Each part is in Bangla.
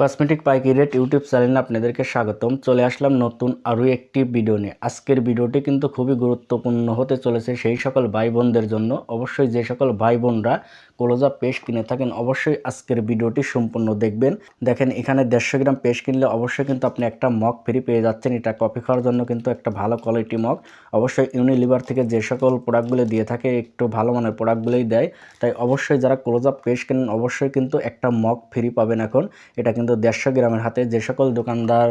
কসমেটিক পাইকারি রেট ইউটিউব চ্যানেলে আপনাদেরকে স্বাগতম। চলে আসলাম নতুন আরও একটি ভিডিও নিয়ে। আজকের ভিডিওটি কিন্তু খুবই গুরুত্বপূর্ণ হতে চলেছে সেই সকল ভাই বোনদের জন্য। অবশ্যই যে সকল ভাই বোনরা কোলোজা পেস্ট কিনে থাকেন, অবশ্যই আজকের ভিডিওটি সম্পূর্ণ দেখবেন। দেখেন, এখানে দেড়শো গ্রাম পেস্ট কিনলে অবশ্যই কিন্তু আপনি একটা মগ ফ্রি পেয়ে যাচ্ছেন। এটা কফি খাওয়ার জন্য কিন্তু একটা ভালো কোয়ালিটি মগ অবশ্যই ইউনিলিভার থেকে যে সকল প্রোডাক্টগুলো দিয়ে থাকে, একটু ভালো মানের প্রোডাক্টগুলোই দেয়। তাই অবশ্যই যারা ক্লোজআপ পেস্ট কেনেন, অবশ্যই কিন্তু একটা মগ ফ্রি পাবেন এখন। এটা কিন্তু দেড়শো গ্রামের হাতে যে সকল দোকানদার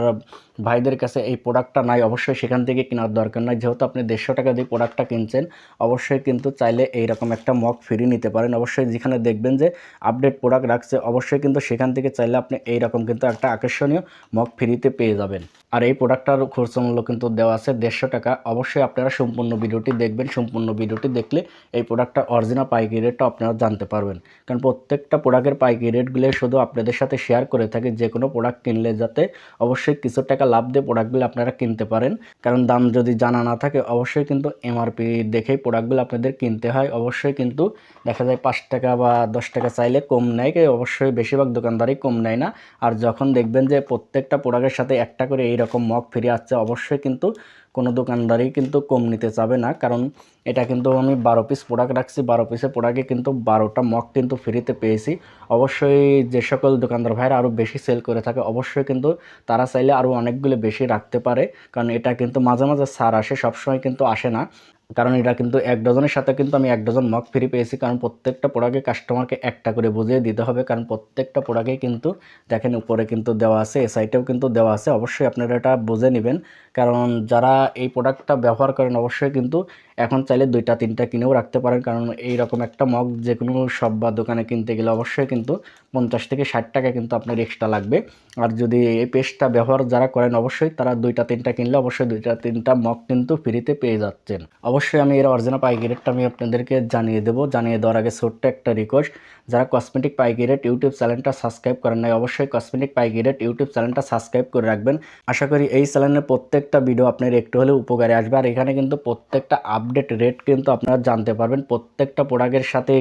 ভাইদের কাছে এই প্রোডাক্টটা নাই, অবশ্যই সেখান থেকে কেনার দরকার নাই। যেহেতু আপনি দেড়শো টাকা দিয়ে প্রোডাক্টটা কিনছেন, অবশ্যই কিন্তু চাইলে এইরকম একটা মগ ফ্রি নিতে পারেন। অবশ্যই যেখানে দেখবেন যে আপডেট প্রোডাক্ট রাখছে, অবশ্যই কিন্তু সেখান থেকে চাইলে আপনি এইরকম কিন্তু একটা আকর্ষণীয় মগ ফ্রিতে পেয়ে যাবেন। আর এই প্রোডাক্টটার খরচ মূল্য কিন্তু দেওয়া আছে দেড়শো টাকা। অবশ্যই আপনারা সম্পূর্ণ ভিডিওটি দেখবেন। সম্পূর্ণ ভিডিওটি দেখলে এই প্রোডাক্টটা অরিজিনাল পাইকারি রেটটা আপনারা জানতে পারবেন। কারণ প্রত্যেকটা প্রোডাক্টের পাইকারি রেটগুলো শুধু আপনাদের সাথে শেয়ার করে থাকি। যে কোনো প্রোডাক্ট কিনলে যাতে অবশ্যই কিছু টাকা লাভ দিয়ে প্রোডাক্টগুলো আপনারা কিনতে পারেন। কারণ দাম যদি জানা না থাকে, অবশ্যই কিন্তু এমআরপি দেখেই প্রোডাক্টগুলো আপনাদের কিনতে হয়। অবশ্যই কিন্তু দেখা যায় পাঁচ টাকা বা দশ টাকা চাইলে কম নেয় অবশ্যই বেশিরভাগ দোকানদারই কম নেয় না। আর যখন দেখবেন যে প্রত্যেকটা প্রোডাক্টের সাথে একটা করে এইরকম মগ ফিরে আসছে, অবশ্যই কিন্তু কোনো দোকানদারই কিন্তু কম নিতে চাবে না। কারণ এটা কিন্তু আমি বারো পিস প্রোডাক্ট রাখছি, বারো পিসের প্রোডাক্টে কিন্তু বারোটা মগ কিন্তু ফ্রিতে পেয়েছি। অবশ্যই যে সকল দোকানদার ভাইরা আরও বেশি সেল করে থাকে, অবশ্যই কিন্তু তারা চাইলে আরও অনেকগুলো বেশি রাখতে পারে। কারণ এটা কিন্তু মাঝে মাঝে সার আসে, সবসময় কিন্তু আসে না। কারণ এটা কিন্তু এক ডজনের সাথে কিন্তু আমি এক ডজন মক ফ্রি পেয়েছি, কারণ প্রত্যেকটা প্রোডাক্টে কাস্টমারকে একটা করে বুঝিয়ে দিতে হবে, কারণ প্রত্যেকটা প্রোডাক্টে কিন্তু দেখেন উপরে কিন্তু দেওয়া আছে, এ সাইটেও কিন্তু দেওয়া আছে, অবশ্যই আপনারা এটা বুঝে নেবেন। কারণ যারা এই প্রোডাক্টটা ব্যবহার করেন, অবশ্যই কিন্তু এখন চাইলে দুইটা, তিনটা কিনেও রাখতে পারেন। কারণ এই রকম একটা মগ যে কোনো সব বা দোকানে কিনতে গেলে অবশ্যই কিন্তু পঞ্চাশ থেকে ষাট টাকা কিন্তু আপনার এক্সট্রা লাগবে। আর যদি এই পেস্টটা ব্যবহার যারা করেন, অবশ্যই তারা দুইটা, তিনটা কিনলে অবশ্যই দুইটা, তিনটা মগ কিন্তু ফ্রিতে পেয়ে যাচ্ছেন। অবশ্যই আমি এর অরিজিনাল পাইকারি রেটটা আমি আপনাদেরকে জানিয়ে দেবো। জানিয়ে দেওয়ার আগে ছোট্ট একটা রিকোয়েস্ট যারা কসমেটিক পাইকিরেট ইউটিউব চ্যানেলটা সাবস্ক্রাইব করেন নাই, অবশ্যই কসমেটিক পাইকিরেট ইউটিউব চ্যানেলটা সাবস্ক্রাইব করে রাখবেন। আশা করি এই চ্যানেলের প্রত্যেকটা ভিডিও আপনার একটু হলেও উপকারে আসবে। আর এখানে কিন্তু প্রত্যেকটা আপডেট রেট কিন্তু আপনারা জানতে পারবেন। প্রত্যেকটা প্রোডাক্টের সাথে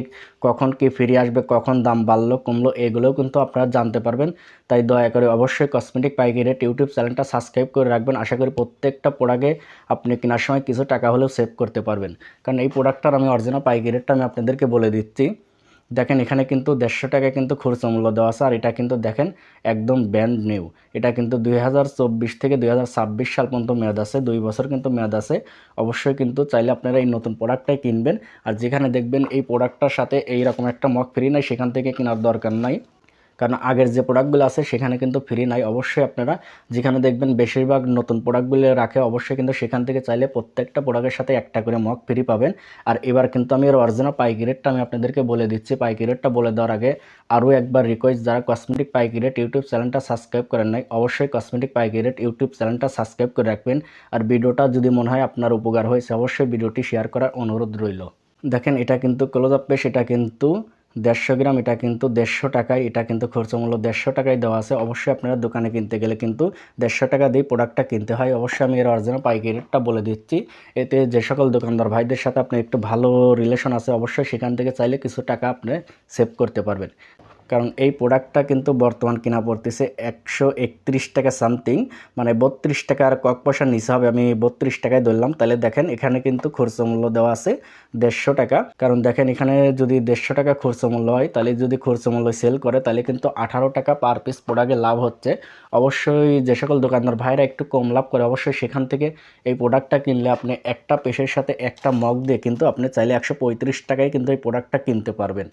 কখন কি ফিরে আসবে, কখন দাম বাড়লো, কমলো, এগুলোও কিন্তু আপনারা জানতে পারবেন। তাই দয়া করে অবশ্যই কসমেটিক পাইকারি রেট ইউটিউব চ্যানেলটা সাবস্ক্রাইব করে রাখবেন। আশা করি প্রত্যেকটা প্রোডাক্টে আপনি কেনার সময় কিছু টাকা হলেও সেভ করতে পারবেন। কারণ এই প্রোডাক্টটার আমি অরিজিনাল পাইকারি রেটটা আমি আপনাদেরকে বলে দিচ্ছি। দেখেন এখানে কিন্তু দেড়শো টাকা কিন্তু খরচ মূল্য দেওয়া আছে, আর এটা কিন্তু দেখেন একদম ব্যান্ড নিউ এটা কিন্তু দু হাজার চব্বিশ থেকে দুই হাজার ছাব্বিশ সাল পর্যন্ত মেয়াদ আছে, দুই বছর কিন্তু মেয়াদ আছে। অবশ্যই কিন্তু চাইলে আপনারা এই নতুন প্রোডাক্টটাই কিনবেন, আর যেখানে দেখবেন এই প্রোডাক্টটার সাথে এইরকম একটা মগ ফ্রি নাই, সেখান থেকে কেনার দরকার নাই। কারণ আগের যে প্রোডাক্টগুলো আছে, সেখানে কিন্তু ফ্রি নাই। অবশ্যই আপনারা যেখানে দেখবেন বেশিরভাগ নতুন প্রোডাক্টগুলো রাখে, অবশ্যই কিন্তু সেখান থেকে চাইলে প্রত্যেকটা প্রোডাক্টের সাথে একটা করে মগ ফ্রি পাবেন। আর এবার কিন্তু আমি এর অরিজিনাল পাইকি রেটটা আমি আপনাদেরকে বলে দিচ্ছি। পাইকি রেটটা বলে দেওয়ার আগে আরও একবার রিকোয়েস্ট যারা কসমেটিক পাইকি রেট ইউটিউব চ্যানেলটা সাবস্ক্রাইব করেন নাই, অবশ্যই কসমেটিক পাইকি রেট ইউটিউব চ্যানেলটা সাবস্ক্রাইব করে রাখবেন। আর ভিডিওটা যদি মনে হয় আপনার উপকার হয়েছে, অবশ্যই ভিডিওটি শেয়ার করার অনুরোধ রইল। দেখেন, এটা কিন্তু ক্লোজ আপ পেশ এটা কিন্তু দেড়শো গ্রাম, এটা কিন্তু দেড়শো টাকায়, এটা কিন্তু খরচ মূল্য দেড়শো টাকায় দেওয়া আছে। অবশ্যই আপনারা দোকানে কিনতে গেলে কিন্তু দেড়শো টাকা দিয়ে প্রোডাক্টটা কিনতে হয়। অবশ্যই আমি এর অরিজিনাল পাইকারি রেটটা বলে দিচ্ছি। এতে যে সকল দোকানদার ভাইদের সাথে আপনি একটু ভালো রিলেশন আছে, অবশ্যই সেখান থেকে চাইলে কিছু টাকা আপনি সেভ করতে পারবেন। কারণ এই প্রোডাক্টটা কিন্তু বর্তমান কিনা পড়তেছে একশো একত্রিশ টাকা সামথিং মানে বত্রিশ টাকার কক পয়সা নিচে হবে, আমি বত্রিশ টাকায় ধরলাম। তাহলে দেখেন, এখানে কিন্তু খরচ মূল্য দেওয়া আছে দেড়শো টাকা। কারণ দেখেন, এখানে যদি দেড়শো টাকা খরচ মূল্য হয়, তাহলে যদি খরচ মূল্য সেল করে, তাহলে কিন্তু আঠারো টাকা পার পিস প্রোডাক্টে লাভ হচ্ছে। অবশ্যই যে সকল দোকানদার ভাইরা একটু কম লাভ করে, অবশ্যই সেখান থেকে এই প্রোডাক্টটা কিনলে আপনি একটা পেশের সাথে একটা মগ দিয়ে কিন্তু আপনি চাইলে একশো পঁয়ত্রিশ টাকায় কিন্তু এই প্রোডাক্টটা কিনতে পারবেন।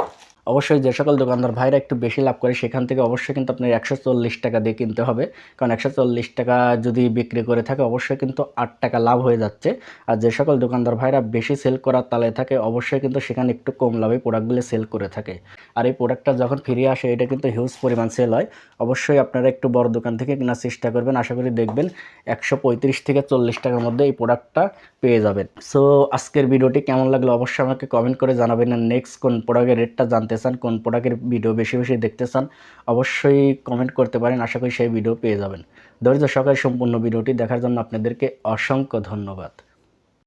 অবশ্যই যে সকল দোকানদার ভাইরা একটু বেশি লাভ করে, সেখান থেকে অবশ্যই কিন্তু আপনার একশো চল্লিশ টাকা দিয়ে কিনতে হবে। কারণ একশো চল্লিশ টাকা যদি বিক্রি করে থাকে, অবশ্যই কিন্তু আট টাকা লাভ হয়ে যাচ্ছে। আর যে সকল দোকানদার ভাইরা বেশি সেল করার তালে থাকে, অবশ্যই কিন্তু সেখানে একটু কম লাভে প্রোডাক্টগুলো সেল করে থাকে। আর এই প্রোডাক্টটা যখন ফিরে আসে, এটা কিন্তু হিউজ পরিমাণ সেল হয়। অবশ্যই আপনারা একটু বড় দোকান থেকে কেনার চেষ্টা করবেন। আশা করি দেখবেন একশো পঁয়ত্রিশ থেকে চল্লিশ টাকার মধ্যে এই প্রোডাক্টটা পেয়ে যাবেন। সো আজকের ভিডিওটি কেমন লাগল অবশ্যই আমাকে কমেন্ট করে জানাবেন। নেক্সট কোন প্রোডাক্টের রেটটা জানতে চান কোন প্রোডাক্টের ভিডিও বেশি বেশি দেখতে চান অবশ্যই কমেন্ট করতে পারেন, আশা করি সেই ভিডিও পেয়ে যাবেন। দরিদ্র সকালে সম্পূর্ণ ভিডিওটি দেখার জন্য আপনাদেরকে অসংখ্য ধন্যবাদ।